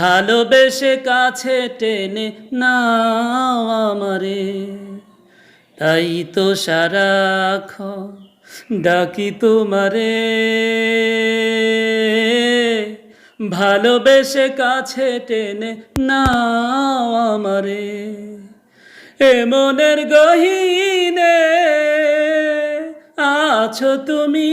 ভালোবেসে কাছে টেনে নাও আমারে। তাই তো সারাক্ষণ ডাকি তোমারে। ভালোবেসে কাছে টেনে নাও আমারে। এ মনের গহিনে আছো তুমি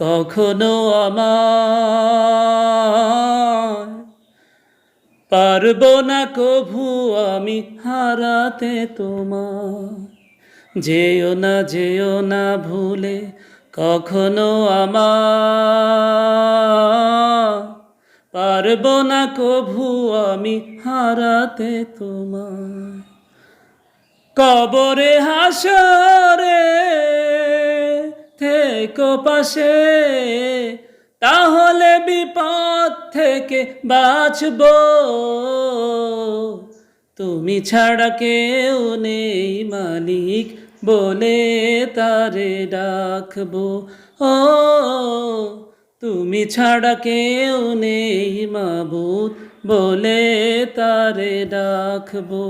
কখনো আমার পারব না কভু আমি হারাতে তোমার। যেও না যেও না ভুলে কখনো আমার পারব না কভু আমি হারাতে তোমার। কবরে হাসরে থেকো পাশে, তাহলে বিপদ থেকে বাঁচব। তুমি ছাড়া কেউ নেই মালিক বলে তারে ডাকবো। ও, তুমি ছাড়া কেউ নেই মাবুদ বলে তারে ডাকবো।